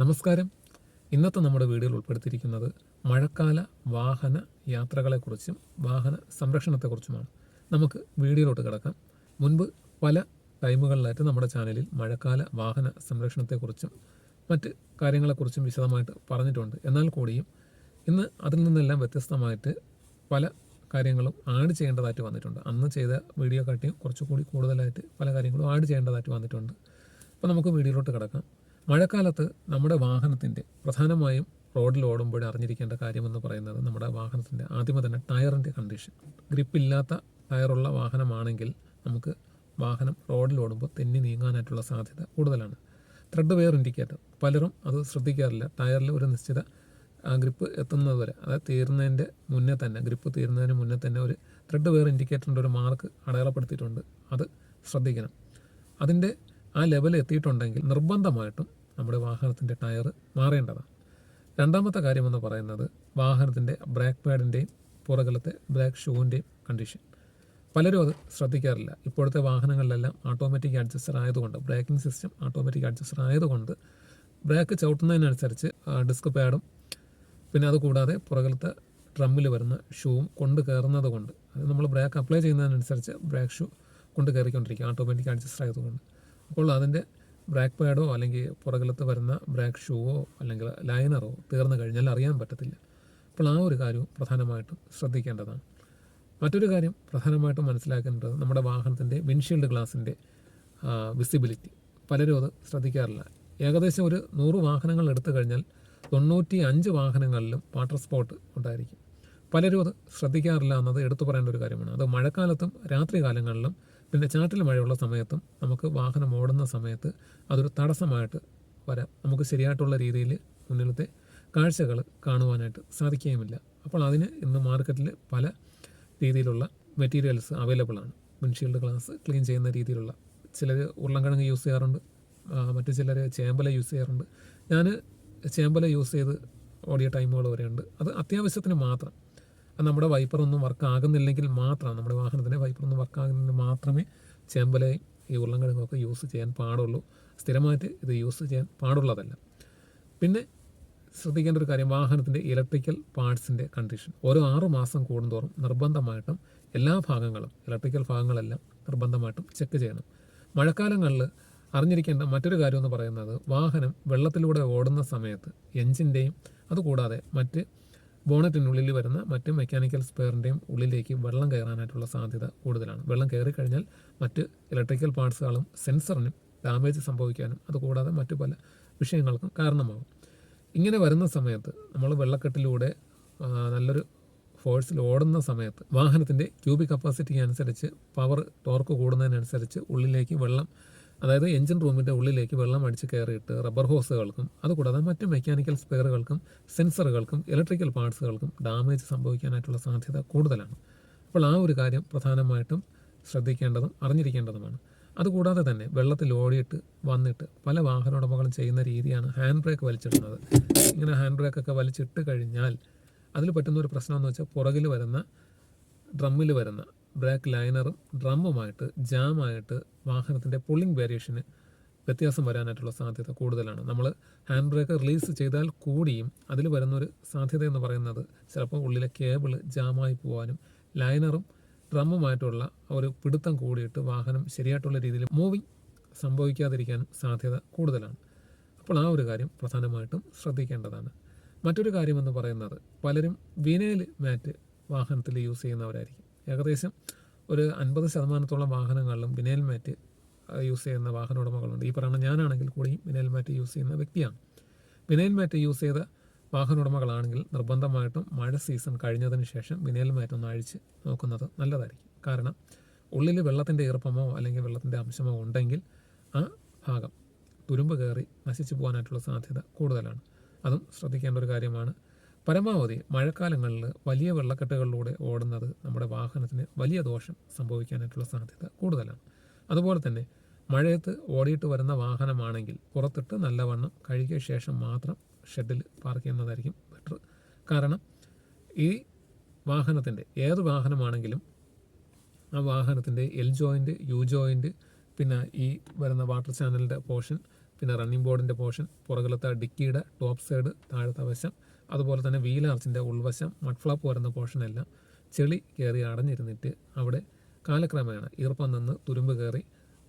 നമസ്കാരം. ഇന്നത്തെ നമ്മുടെ വീഡിയോയിൽ ഉൾപ്പെടുത്തിയിരിക്കുന്നത് മഴക്കാല വാഹന യാത്രകളെക്കുറിച്ചും വാഹന സംരക്ഷണത്തെക്കുറിച്ചുമാണ്. നമുക്ക് വീഡിയോയിലോട്ട് കിടക്കാം. മുൻപ് പല ടൈമുകളിലായിട്ട് നമ്മുടെ ചാനലിൽ മഴക്കാല വാഹന സംരക്ഷണത്തെക്കുറിച്ചും മറ്റ് കാര്യങ്ങളെക്കുറിച്ചും വിശദമായിട്ട് പറഞ്ഞിട്ടുണ്ട്. എന്നാൽ കൂടിയും ഇന്ന് അതിൽ നിന്നെല്ലാം വ്യത്യസ്തമായിട്ട് പല കാര്യങ്ങളും ആഡ് ചെയ്യേണ്ടതായിട്ട് വന്നിട്ടുണ്ട്. അന്ന് ചെയ്ത വീഡിയോ കാട്ടിയും കുറച്ചുകൂടി കൂടുതലായിട്ട് പല കാര്യങ്ങളും ആഡ് ചെയ്യേണ്ടതായിട്ട് വന്നിട്ടുണ്ട്. അപ്പോൾ നമുക്ക് വീഡിയോയിലോട്ട് കിടക്കാം. മഴക്കാലത്ത് നമ്മുടെ വാഹനത്തിന്റെ പ്രധാനമായും റോഡിൽ ഓടുമ്പോൾ അറിഞ്ഞിരിക്കേണ്ട കാര്യമെന്ന് പറയുന്നത് നമ്മുടെ വാഹനത്തിന്റെ ആദ്യമേ തന്നെ ടയറിന്റെ കണ്ടീഷൻ. ഗ്രിപ്പില്ലാത്ത ടയറുള്ള വാഹനമാണെങ്കിൽ നമുക്ക് വാഹനം റോഡിൽ ഓടുമ്പോൾ തെന്നി നീങ്ങാനായിട്ടുള്ള സാധ്യത കൂടുതലാണ്. Thread wear indicator. പലരും അത് ശ്രദ്ധിക്കാറില്ല. ടയറിൽ ഒരു നിശ്ചിത ഗ്രിപ്പ് എത്തുന്നത് വരെ അതായത് തീരുന്നതിന്റെ മുന്നേ തന്നെ ഗ്രിപ്പ് തീരുന്നതിന് മുന്നേ തന്നെ ഒരു ത്രെഡ് വെയർ ഇൻഡിക്കേറ്ററിന്റെ ഒരു മാർക്ക് അടയാളപ്പെടുത്തിയിട്ടുണ്ട്. അത് ശ്രദ്ധിക്കണം. അതിന്റെ ആ ലെവൽ എത്തിയിട്ടുണ്ടെങ്കിൽ നിർബന്ധമായിട്ടും നമ്മുടെ വാഹനത്തിന്റെ ടയർ മാറേണ്ടതാണ്. രണ്ടാമത്തെ കാര്യമെന്ന് പറയുന്നത് വാഹനത്തിന്റെ ബ്രേക്ക് പാഡിന്റെയും പുറകിലത്തെ ബ്രേക്ക് ഷൂവിന്റെയും കണ്ടീഷൻ പലരും അത് ശ്രദ്ധിക്കാറില്ല. ഇപ്പോഴത്തെ വാഹനങ്ങളിലെല്ലാം ഓട്ടോമാറ്റിക് അഡ്ജസ്റ്റർ ആയതുകൊണ്ട് ബ്രേക്കിംഗ് സിസ്റ്റം ഓട്ടോമാറ്റിക് അഡ്ജസ്റ്റർ ആയതുകൊണ്ട് ബ്രേക്ക് ചവിട്ടുന്നതിനനുസരിച്ച് ഡിസ്ക് പാഡും പിന്നെ അതുകൂടാതെ പുറകിലത്തെ ഡ്രമ്മിൽ വരുന്ന ഷൂവും കൊണ്ട് കയറുന്നത് കൊണ്ട് അത് നമ്മൾ ബ്രേക്ക് അപ്ലൈ ചെയ്യുന്നതിനനുസരിച്ച് ബ്രേക്ക് ഷൂ കൊണ്ട് കയറിക്കൊണ്ടിരിക്കും ഓട്ടോമാറ്റിക് അഡ്ജസ്റ്റർ ആയതുകൊണ്ട്. അപ്പോൾ അതിന്റെ ബ്രേക്ക് പാഡോ അല്ലെങ്കിൽ പുറകിലത്ത് വരുന്ന ബ്രാക്ക് ഷൂവോ അല്ലെങ്കിൽ ലൈനറോ തീർന്നു കഴിഞ്ഞാൽ അറിയാൻ പറ്റത്തില്ല. അപ്പോൾ ആ ഒരു കാര്യവും പ്രധാനമായിട്ടും ശ്രദ്ധിക്കേണ്ടതാണ്. മറ്റൊരു കാര്യം പ്രധാനമായിട്ടും മനസ്സിലാക്കേണ്ടത് നമ്മുടെ വാഹനത്തിന്റെ വിൻഷീൽഡ് ഗ്ലാസിന്റെ വിസിബിലിറ്റി പലരും അത് ശ്രദ്ധിക്കാറില്ല. ഏകദേശം ഒരു നൂറ് വാഹനങ്ങൾ എടുത്തു കഴിഞ്ഞാൽ തൊണ്ണൂറ്റി അഞ്ച് വാഹനങ്ങളിലും വാട്ടർ സ്പോട്ട് ഉണ്ടായിരിക്കും. പലരും അത് ശ്രദ്ധിക്കാറില്ല എന്നത് എടുത്തു പറയേണ്ട ഒരു കാര്യമാണ്. അത് മഴക്കാലത്തും രാത്രി കാലങ്ങളിലും പിന്നെ ചാറ്റൽ മഴയുള്ള സമയത്തും നമുക്ക് വാഹനം ഓടുന്ന സമയത്ത് അതൊരു തടസ്സമായിട്ട് വരാം. നമുക്ക് ശരിയായിട്ടുള്ള രീതിയിൽ മുന്നിലത്തെ കാഴ്ചകൾ കാണുവാനായിട്ട് സാധിക്കുകയുമില്ല. അപ്പോൾ അതിന് ഇന്ന് മാർക്കറ്റിൽ പല രീതിയിലുള്ള മെറ്റീരിയൽസ് അവൈലബിൾ ആണ്. വിൻഷീൽഡ് ഗ്ലാസ് ക്ലീൻ ചെയ്യുന്ന രീതിയിലുള്ള ചിലർ ഉരുളൻകിഴങ്ങ് യൂസ് ചെയ്യാറുണ്ട്. മറ്റു ചിലർ ചേമ്പല യൂസ് ചെയ്യാറുണ്ട്. ഞാൻ ചേമ്പല യൂസ് ചെയ്ത് ഓടിയ ടൈമുകൾ വരെയുണ്ട്. അത് അത്യാവശ്യത്തിന് മാത്രം നമ്മുടെ വൈപ്പർ ഒന്നും വർക്ക് ആകുന്നില്ലെങ്കിൽ മാത്രം നമ്മുടെ വാഹനത്തിന്റെ വൈപ്പർ ഒന്നും വർക്ക് ആകുന്നതിന് മാത്രമേ ചേമ്പലെ ഈ ഉരുളൻകിഴങ്ങൊക്കെ യൂസ് ചെയ്യാൻ പാടുള്ളൂ. സ്ഥിരമായിട്ട് ഇത് യൂസ് ചെയ്യാൻ പാടുള്ളതല്ല പിന്നെ ശ്രദ്ധിക്കേണ്ട ഒരു കാര്യം വാഹനത്തിന്റെ ഇലക്ട്രിക്കൽ പാർട്സിന്റെ കണ്ടീഷൻ ഓരോ ആറ് മാസം കൂടുന്തോറും നിർബന്ധമായിട്ടും എല്ലാ ഭാഗങ്ങളും ഇലക്ട്രിക്കൽ ഭാഗങ്ങളെല്ലാം നിർബന്ധമായിട്ടും ചെക്ക് ചെയ്യണം. മഴക്കാലങ്ങളിൽ അറിഞ്ഞിരിക്കേണ്ട മറ്റൊരു കാര്യം എന്ന് പറയുന്നത് വാഹനം വെള്ളത്തിലൂടെ ഓടുന്ന സമയത്ത് എഞ്ചിന്റെയും അതുകൂടാതെ മറ്റ് ബോണറ്റിനുള്ളിൽ വരുന്ന മറ്റ് മെക്കാനിക്കൽ സ്പെയറിന്റെയും ഉള്ളിലേക്ക് വെള്ളം കയറാനായിട്ടുള്ള സാധ്യത കൂടുതലാണ്. വെള്ളം കയറി കഴിഞ്ഞാൽ മറ്റ് ഇലക്ട്രിക്കൽ പാർട്സുകളും സെൻസറിനും ഡാമേജ് സംഭവിക്കാനും അതുകൂടാതെ മറ്റു പല വിഷയങ്ങൾക്കും കാരണമാകും. ഇങ്ങനെ വരുന്ന സമയത്ത് നമ്മൾ വെള്ളക്കെട്ടിലൂടെ നല്ലൊരു ഫോഴ്സിൽ ഓടുന്ന സമയത്ത് വാഹനത്തിന്റെ ക്യൂബിക് കപ്പാസിറ്റി അനുസരിച്ച് പവർ ടോർക്ക് കൂടുന്നതിനനുസരിച്ച് ഉള്ളിലേക്ക് വെള്ളം അതായത് എഞ്ചിൻ റൂമിന്റെ ഉള്ളിലേക്ക് വെള്ളം അടിച്ച് കയറിയിട്ട് റബ്ബർ ഹോസുകൾക്കും അതുകൂടാതെ മറ്റ് മെക്കാനിക്കൽ സ്പെയറുകൾക്കും സെൻസറുകൾക്കും ഇലക്ട്രിക്കൽ പാർട്സുകൾക്കും ഡാമേജ് സംഭവിക്കാനായിട്ടുള്ള സാധ്യത കൂടുതലാണ്. അപ്പോൾ ആ ഒരു കാര്യം പ്രധാനമായിട്ടും ശ്രദ്ധിക്കേണ്ടതും അറിഞ്ഞിരിക്കേണ്ടതുമാണ്. അതുകൂടാതെ തന്നെ വെള്ളത്തിൽ ഓടിയിട്ട് വന്നിട്ട് പല വാഹന ഉടമകളും ചെയ്യുന്ന രീതിയാണ് ഹാൻഡ് ബ്രേക്ക് വലിച്ചിടുന്നത്. ഇങ്ങനെ ഹാൻഡ് ബ്രേക്കൊക്കെ വലിച്ചിട്ട് കഴിഞ്ഞാൽ അതിൽ പറ്റുന്ന ഒരു പ്രശ്നം എന്ന് വെച്ചാൽ പുറകിൽ വരുന്ന ഡ്രമ്മിൽ വരുന്ന ബ്രേക്ക് ലൈനറും ഡ്രമ്മുമായിട്ട് ജാമായിട്ട് വാഹനത്തിന്റെ പുള്ളിംഗ് വേരിയേഷന് വ്യത്യാസം വരാനായിട്ടുള്ള സാധ്യത കൂടുതലാണ്. നമ്മൾ ഹാൻഡ് ബ്രേക്ക് റിലീസ് ചെയ്താൽ കൂടിയും അതിൽ വരുന്നൊരു സാധ്യത എന്ന് പറയുന്നത് ചിലപ്പോൾ ഉള്ളിലെ കേബിൾ ജാമായി പോകാനും ലൈനറും ഡ്രമ്മുമായിട്ടുള്ള ഒരു പിടുത്തം കൂടിയിട്ട് വാഹനം ശരിയായിട്ടുള്ള രീതിയിൽ മൂവിങ് സംഭവിക്കാതിരിക്കാനും സാധ്യത കൂടുതലാണ്. അപ്പോൾ ആ ഒരു കാര്യം പ്രധാനമായിട്ടും ശ്രദ്ധിക്കേണ്ടതാണ്. മറ്റൊരു കാര്യമെന്ന് പറയുന്നത് പലരും വിനയിൽ മാറ്റ് വാഹനത്തിൽ യൂസ് ചെയ്യുന്നവരായിരിക്കും. ഏകദേശം ഒരു അൻപത് ശതമാനത്തോളം വാഹനങ്ങളിലും വിനയൽ മാറ്റ് യൂസ് ചെയ്യുന്ന വാഹന ഉടമകളുണ്ട്. ഈ പറയുന്ന ഞാനാണെങ്കിൽ കൂടിയും വിനയൽ മാറ്റ് യൂസ് ചെയ്യുന്ന വ്യക്തിയാണ്. വിനയൽ മാറ്റ് യൂസ് ചെയ്ത വാഹന ഉടമകളാണെങ്കിൽ നിർബന്ധമായിട്ടും മഴ സീസൺ കഴിഞ്ഞതിന് ശേഷം വിനയൽ മാറ്റ് ഒന്ന് അഴിച്ച് നോക്കുന്നത് നല്ലതായിരിക്കും. കാരണം ഉള്ളിൽ വെള്ളത്തിന്റെ ഈർപ്പമോ അല്ലെങ്കിൽ വെള്ളത്തിന്റെ അംശമോ ഉണ്ടെങ്കിൽ ആ ഭാഗം തുരുമ്പ് കയറി നശിച്ചു പോകാനായിട്ടുള്ള സാധ്യത കൂടുതലാണ്. അതും ശ്രദ്ധിക്കേണ്ട ഒരു കാര്യമാണ് പരമാവധി മഴക്കാലങ്ങളിൽ വലിയ വെള്ളക്കെട്ടുകളിലൂടെ ഓടുന്നത് നമ്മുടെ വാഹനത്തിന് വലിയ ദോഷം സംഭവിക്കാനായിട്ടുള്ള സാധ്യത കൂടുതലാണ്. അതുപോലെ തന്നെ മഴയത്ത് ഓടിയിട്ട് വരുന്ന വാഹനമാണെങ്കിൽ പുറത്തിട്ട് നല്ലവണ്ണം കഴുകിയ ശേഷം മാത്രം ഷെഡിൽ പാർക്ക് ചെയ്യുന്നതായിരിക്കും ബെറ്റർ. കാരണം ഈ വാഹനത്തിന്റെ ഏത് വാഹനമാണെങ്കിലും ആ വാഹനത്തിന്റെ എൽ ജോയിന്റ് യു ജോയിന്റ് പിന്നെ ഈ വരുന്ന വാട്ടർ ചാനലിന്റെ പോർഷൻ പിന്നെ റണ്ണിംഗ് ബോർഡിന്റെ പോർഷൻ പുറകിലത്തെ ഡിക്കിയുടെ ടോപ്പ് സൈഡ് താഴത്തെ വശം അതുപോലെ തന്നെ വീലാർച്ചിന്റെ ഉൾവശം മഡ്ഫ്ലാപ്പ് വരുന്ന പോർഷനെല്ലാം ചെളി കയറി അടഞ്ഞിരുന്നിട്ട് അവിടെ കാലക്രമേണ ഈർപ്പം നിന്ന് തുരുമ്പ് കയറി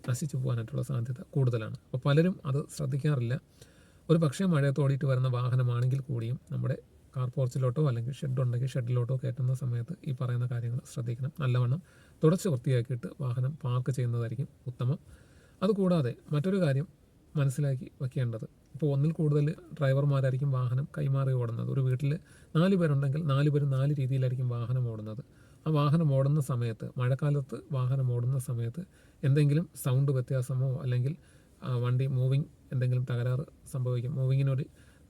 നശിച്ചു പോകാനായിട്ടുള്ള സാധ്യത കൂടുതലാണ്. അപ്പോൾ പലരും അത് ശ്രദ്ധിക്കാറില്ല. ഒരു പക്ഷേ മഴയത്തോടിയിട്ട് വരുന്ന വാഹനമാണെങ്കിൽ കൂടിയും നമ്മുടെ കാർ പോർച്ചിലോട്ടോ അല്ലെങ്കിൽ ഷെഡ് ഉണ്ടെങ്കിൽ ഷെഡിലോട്ടോ കയറ്റുന്ന സമയത്ത് ഈ പറയുന്ന കാര്യങ്ങൾ ശ്രദ്ധിക്കണം. നല്ലവണ്ണം തുടച്ച് വൃത്തിയാക്കിയിട്ട് വാഹനം പാർക്ക് ചെയ്യുന്നതായിരിക്കും ഉത്തമം. അതുകൂടാതെ മറ്റൊരു കാര്യം മനസ്സിലാക്കി വെക്കേണ്ടത്. ഇപ്പോൾ ഒന്നിൽ കൂടുതൽ ഡ്രൈവർമാരായിരിക്കും വാഹനം കൈമാറി ഓടുന്നത്. ഒരു വീട്ടിൽ നാല് പേരുണ്ടെങ്കിൽ നാല് പേരും നാല് രീതിയിലായിരിക്കും വാഹനം ഓടുന്നത്. ആ വാഹനം ഓടുന്ന സമയത്ത് മഴക്കാലത്ത് വാഹനം ഓടുന്ന സമയത്ത് എന്തെങ്കിലും സൗണ്ട് വ്യത്യാസമോ അല്ലെങ്കിൽ വണ്ടി മൂവിങ് എന്തെങ്കിലും തകരാറ് സംഭവിക്കും മൂവിങ്ങിനൊരു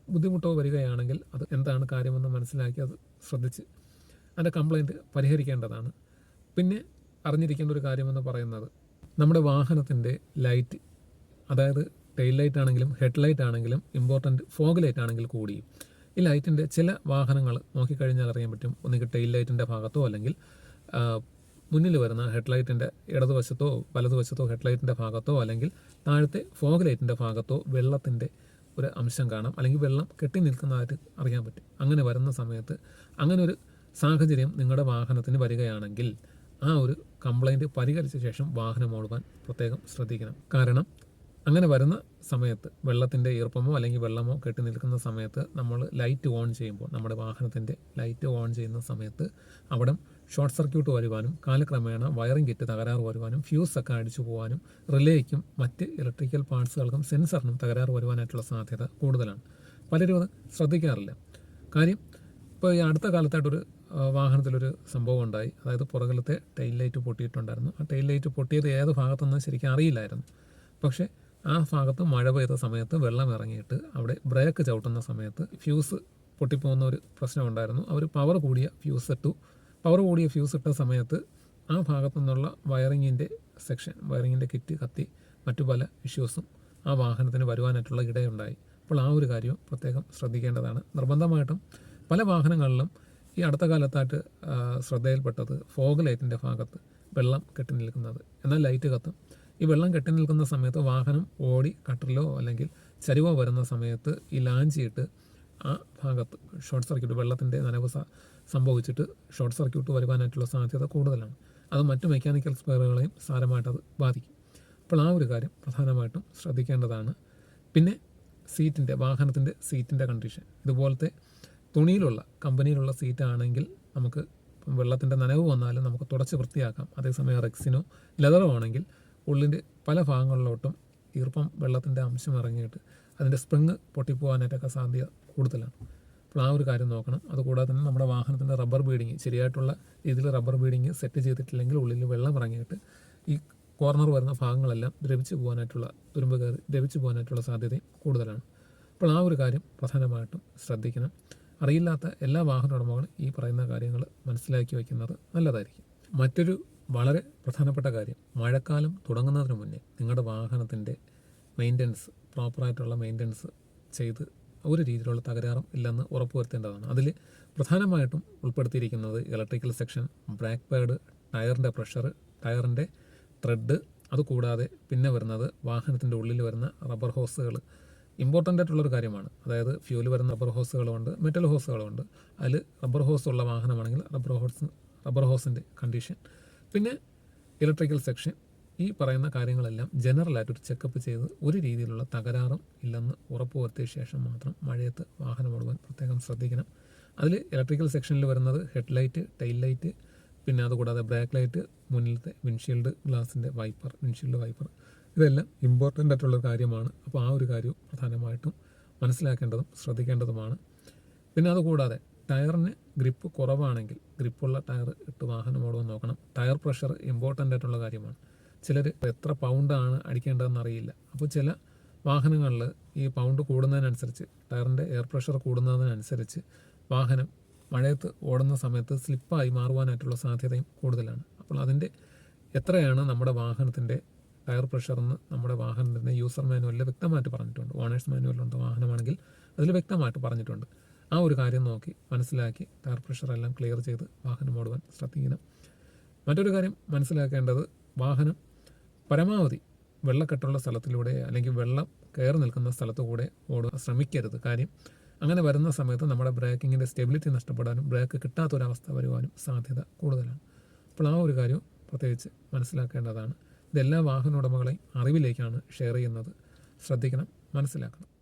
ബുദ്ധിമുട്ടോ വരികയാണെങ്കിൽ അത് എന്താണ് കാര്യമെന്ന് മനസ്സിലാക്കി അത് ശ്രദ്ധിച്ച് അതിന്റെ കംപ്ലൈന്റ് പരിഹരിക്കേണ്ടതാണ്. പിന്നെ അറിഞ്ഞിരിക്കേണ്ട ഒരു കാര്യമെന്ന് പറയുന്നത് നമ്മുടെ വാഹനത്തിന്റെ ലൈറ്റ് അതായത് ടെയിൽ ലൈറ്റ് ആണെങ്കിലും ഹെഡ് ലൈറ്റ് ആണെങ്കിലും ഇമ്പോർട്ടന്റ് ഫോഗ് ലൈറ്റ് ആണെങ്കിൽ കൂടി ഈ ലൈറ്റിന്റെ ചില വാഹനങ്ങൾ നോക്കിക്കഴിഞ്ഞാൽ അറിയാൻ പറ്റും. ഒന്നുകിൽ ടെയിൽ ലൈറ്റിന്റെ ഭാഗത്തോ അല്ലെങ്കിൽ മുന്നിൽ വരുന്ന ഹെഡ് ലൈറ്റിന്റെ ഇടതുവശത്തോ വലതുവശത്തോ ഹെഡ് ലൈറ്റിന്റെ ഭാഗത്തോ അല്ലെങ്കിൽ താഴത്തെ ഫോഗ് ലൈറ്റിന്റെ ഭാഗത്തോ വെള്ളത്തിന്റെ ഒരു അംശം കാണാം. അല്ലെങ്കിൽ വെള്ളം കെട്ടി നിൽക്കുന്നതായിട്ട് അറിയാൻ പറ്റും. അങ്ങനെ വരുന്ന സമയത്ത് അങ്ങനെ ഒരു സാഹചര്യം നിങ്ങളുടെ വാഹനത്തിന് വരികയാണെങ്കിൽ ആ ഒരു കംപ്ലൈന്റ് പരിഹരിച്ച ശേഷം വാഹനം ഓടുവാൻ പ്രത്യേകം ശ്രദ്ധിക്കണം. കാരണം അങ്ങനെ വരുന്ന സമയത്ത് വെള്ളത്തിന്റെ ഈർപ്പമോ അല്ലെങ്കിൽ വെള്ളമോ കെട്ടി നിൽക്കുന്ന സമയത്ത് നമ്മൾ ലൈറ്റ് ഓൺ ചെയ്യുമ്പോൾ നമ്മുടെ വാഹനത്തിന്റെ ലൈറ്റ് ഓൺ ചെയ്യുന്ന സമയത്ത് അവിടെ ഷോർട്ട് സർക്യൂട്ട് വരുവാനും കാലക്രമേണ വയറിംഗ് കിറ്റ് തകരാറ് വരുവാനും ഫ്യൂസ് ഒക്കെ അടിച്ചു പോകാനും റിലേയ്ക്കും മറ്റ് ഇലക്ട്രിക്കൽ പാർട്സുകൾക്കും സെൻസറിനും തകരാറ് വരുവാനായിട്ടുള്ള സാധ്യത കൂടുതലാണ്. പലരും അത് ശ്രദ്ധിക്കാറില്ല. കാര്യം ഇപ്പോൾ ഈ അടുത്ത കാലത്തായിട്ടൊരു വാഹനത്തിലൊരു സംഭവം ഉണ്ടായി. അതായത് പുറകിലത്തെ ടൈൽ ലൈറ്റ് പൊട്ടിയിട്ടുണ്ടായിരുന്നു. ആ ടൈൽ ലൈറ്റ് പൊട്ടിയത് ഏത് ഭാഗത്തുനിന്ന് ശരിക്കും അറിയില്ലായിരുന്നു. പക്ഷേ ആ ഭാഗത്ത് മഴ പെയ്ത സമയത്ത് വെള്ളം ഇറങ്ങിയിട്ട് അവിടെ ബ്രേക്ക് ചവിട്ടുന്ന സമയത്ത് ഫ്യൂസ് പൊട്ടിപ്പോകുന്ന ഒരു പ്രശ്നം ഉണ്ടായിരുന്നു. അവർ പവർ കൂടിയ ഫ്യൂസ് ഇട്ടു. പവർ കൂടിയ ഫ്യൂസ് ഇട്ട സമയത്ത് ആ ഭാഗത്തു നിന്നുള്ള വയറിങ്ങിന്റെ സെക്ഷൻ വയറിങ്ങിന്റെ കിറ്റ് കത്തി മറ്റു പല ഇഷ്യൂസും ആ വാഹനത്തിന് വരുവാനായിട്ടുള്ള ഇടയുണ്ടായി. അപ്പോൾ ആ ഒരു കാര്യവും പ്രത്യേകം ശ്രദ്ധിക്കേണ്ടതാണ്. നിർബന്ധമായിട്ടും പല വാഹനങ്ങളിലും ഈ അടുത്ത കാലത്തായിട്ട് ശ്രദ്ധയിൽപ്പെട്ടത് ഫോഗ് ലൈറ്റിന്റെ ഭാഗത്ത് വെള്ളം കെട്ടി നിൽക്കുന്നത്. എന്നാൽ ലൈറ്റ് കത്തും. ഈ വെള്ളം കെട്ടി നിൽക്കുന്ന സമയത്ത് വാഹനം ഓടി കട്ടറിലോ അല്ലെങ്കിൽ ചരിവോ വരുന്ന സമയത്ത് ഈ ലാഞ്ചിയിട്ട് ആ ഭാഗത്ത് ഷോർട്ട് സർക്യൂട്ട് വെള്ളത്തിന്റെ നനവ് സംഭവിച്ചിട്ട് ഷോർട്ട് സർക്യൂട്ട് വരുവാനായിട്ടുള്ള സാധ്യത കൂടുതലാണ്. അത് മറ്റ് മെക്കാനിക്കൽ സ്പെയറുകളെയും സാരമായിട്ട് അത് ബാധിക്കും. അപ്പോൾ ആ ഒരു കാര്യം പ്രധാനമായിട്ടും ശ്രദ്ധിക്കേണ്ടതാണ്. പിന്നെ സീറ്റിന്റെ വാഹനത്തിന്റെ സീറ്റിന്റെ കണ്ടീഷൻ ഇതുപോലത്തെ തുണിയിലുള്ള കമ്പനിയിലുള്ള സീറ്റാണെങ്കിൽ നമുക്ക് വെള്ളത്തിന്റെ നനവ് വന്നാലും നമുക്ക് തുടച്ച് വൃത്തിയാക്കാം. അതേസമയം റെക്സിനോ ലെതറോ ആണെങ്കിൽ ഉള്ളിന്റെ പല ഭാഗങ്ങളിലോട്ടും ഈർപ്പം വെള്ളത്തിന്റെ അംശം ഇറങ്ങിയിട്ട് അതിന്റെ സ്പ്രിങ് പൊട്ടിപ്പോകാനായിട്ടൊക്കെ സാധ്യത കൂടുതലാണ്. അപ്പോൾ ആ ഒരു കാര്യം നോക്കണം. അതുകൂടാതെ തന്നെ നമ്മുടെ വാഹനത്തിന്റെ റബ്ബർ ബീഡിങ് ശരിയായിട്ടുള്ള രീതിയിൽ റബ്ബർ ബീഡിങ് സെറ്റ് ചെയ്തിട്ടില്ലെങ്കിൽ ഉള്ളിൽ വെള്ളം ഇറങ്ങിയിട്ട് ഈ കോർണർ വരുന്ന ഭാഗങ്ങളെല്ലാം ദ്രവിച്ചു പോകാനായിട്ടുള്ള തുരുമ്പ് കയറി ദ്രവിച്ചു പോകാനായിട്ടുള്ള സാധ്യതയും കൂടുതലാണ്. അപ്പോൾ ആ ഒരു കാര്യം പ്രധാനമായിട്ടും ശ്രദ്ധിക്കണം. അറിയില്ലാത്ത എല്ലാ വാഹന ഉടമകളും ഈ പറയുന്ന കാര്യങ്ങൾ മനസ്സിലാക്കി വയ്ക്കുന്നത് നല്ലതായിരിക്കും. മറ്റൊരു വളരെ പ്രധാനപ്പെട്ട കാര്യം. മഴക്കാലം തുടങ്ങുന്നതിന് മുന്നേ നിങ്ങളുടെ വാഹനത്തിന്റെ മെയിന്റനൻസ് പ്രോപ്പറായിട്ടുള്ള മെയിന്റനൻസ് ചെയ്ത് ഒരു രീതിയിലുള്ള തകരാറും ഇല്ലെന്ന് ഉറപ്പുവരുത്തേണ്ടതാണ്. അതിൽ പ്രധാനമായിട്ടും ഉൾപ്പെടുത്തിയിരിക്കുന്നത് ഇലക്ട്രിക്കൽ സെക്ഷൻ ബ്രേക്ക് പാഡ് ടയറിന്റെ പ്രഷർ ടയറിന്റെ ത്രെഡ് അതുകൂടാതെ പിന്നെ വരുന്നത് വാഹനത്തിന്റെ ഉള്ളിൽ വരുന്ന റബ്ബർ ഹോസുകൾ ഇമ്പോർട്ടന്റ് ആയിട്ടുള്ളൊരു കാര്യമാണ്. അതായത് ഫ്യൂൽ വരുന്ന റബ്ബർ ഹോസുകളുണ്ട് മെറ്റൽ ഹോസുകളുണ്ട് അതിൽ റബ്ബർ ഹോസ് ഉള്ള വാഹനമാണെങ്കിൽ റബ്ബർ ഹോസ് റബ്ബർ ഹോസിന്റെ കണ്ടീഷൻ പിന്നെ ഇലക്ട്രിക്കൽ സെക്ഷൻ. ഈ പറയുന്ന കാര്യങ്ങളെല്ലാം ജനറലായിട്ട് ഒരു ചെക്കപ്പ് ചെയ്ത് ഒരു രീതിയിലുള്ള തകരാറും ഇല്ലെന്ന് ഉറപ്പുവരുത്തിയ ശേഷം മാത്രം മഴയത്ത് വാഹനം ഓടുവാൻ പ്രത്യേകം ശ്രദ്ധിക്കണം. അതിൽ ഇലക്ട്രിക്കൽ സെക്ഷനിൽ വരുന്നത് ഹെഡ് ലൈറ്റ് ടൈൽ ലൈറ്റ് പിന്നെ അതുകൂടാതെ ബ്രേക്ക് ലൈറ്റ് മുന്നിലത്തെ വിൻഷീൽഡ് ഗ്ലാസിന്റെ വൈപ്പർ വിൻഷീൽഡ് വൈപ്പർ ഇതെല്ലാം ഇമ്പോർട്ടന്റ് ആയിട്ടുള്ളൊരു കാര്യമാണ്. അപ്പോൾ ആ ഒരു കാര്യവും പ്രധാനമായിട്ടും മനസ്സിലാക്കേണ്ടതും ശ്രദ്ധിക്കേണ്ടതുമാണ്. പിന്നെ അതുകൂടാതെ ടയറിന് ഗ്രിപ്പ് കുറവാണെങ്കിൽ ഗ്രിപ്പുള്ള ടയർ ഇട്ട് വാഹനം ഓടുവാൻ നോക്കണം. ടയർ പ്രഷർ ഇമ്പോർട്ടന്റ് ആയിട്ടുള്ള കാര്യമാണ്. ചിലർ എത്ര പൗണ്ടാണ് അടിക്കേണ്ടതെന്ന് അറിയില്ല. അപ്പോൾ ചില വാഹനങ്ങളിൽ ഈ പൗണ്ട് കൂടുന്നതിനനുസരിച്ച് ടയറിന്റെ എയർ പ്രഷർ കൂടുന്നതിനനുസരിച്ച് വാഹനം മഴയത്ത് ഓടുന്ന സമയത്ത് സ്ലിപ്പായി മാറുവാനായിട്ടുള്ള സാധ്യതയും കൂടുതലാണ്. അപ്പോൾ അതിന്റെ എത്രയാണ് നമ്മുടെ വാഹനത്തിന്റെ ടയർ പ്രഷർ എന്ന് നമ്മുടെ വാഹനത്തിന്റെ യൂസർ മാനുവലിൽ വ്യക്തമായിട്ട് പറഞ്ഞിട്ടുണ്ട്. ഓണേഴ്സ് മാനുവലുണ്ട് വാഹനമാണെങ്കിൽ അതിൽ വ്യക്തമായിട്ട് പറഞ്ഞിട്ടുണ്ട്. ആ ഒരു കാര്യം നോക്കി മനസ്സിലാക്കി ടയർ പ്രഷർ എല്ലാം ക്ലിയർ ചെയ്ത് വാഹനം ഓടുവാൻ ശ്രദ്ധിക്കണം. മറ്റൊരു കാര്യം മനസ്സിലാക്കേണ്ടത് വാഹനം പരമാവധി വെള്ളക്കെട്ടുള്ള സ്ഥലത്തിലൂടെ അല്ലെങ്കിൽ വെള്ളം കയറി നിൽക്കുന്ന സ്ഥലത്തു കൂടെ ശ്രമിക്കരുത്. കാര്യം അങ്ങനെ വരുന്ന സമയത്ത് നമ്മുടെ ബ്രേക്കിങ്ങിന്റെ സ്റ്റെബിലിറ്റി നഷ്ടപ്പെടാനും ബ്രേക്ക് കിട്ടാത്തൊരവസ്ഥ വരുവാനും സാധ്യത കൂടുതലാണ്. അപ്പോൾ ആ ഒരു കാര്യം പ്രത്യേകിച്ച് മനസ്സിലാക്കേണ്ടതാണ്. ഇതെല്ലാ വാഹന ഉടമകളെയും അറിവിലേക്കാണ് ഷെയർ ചെയ്യുന്നത്. ശ്രദ്ധിക്കണം മനസ്സിലാക്കണം.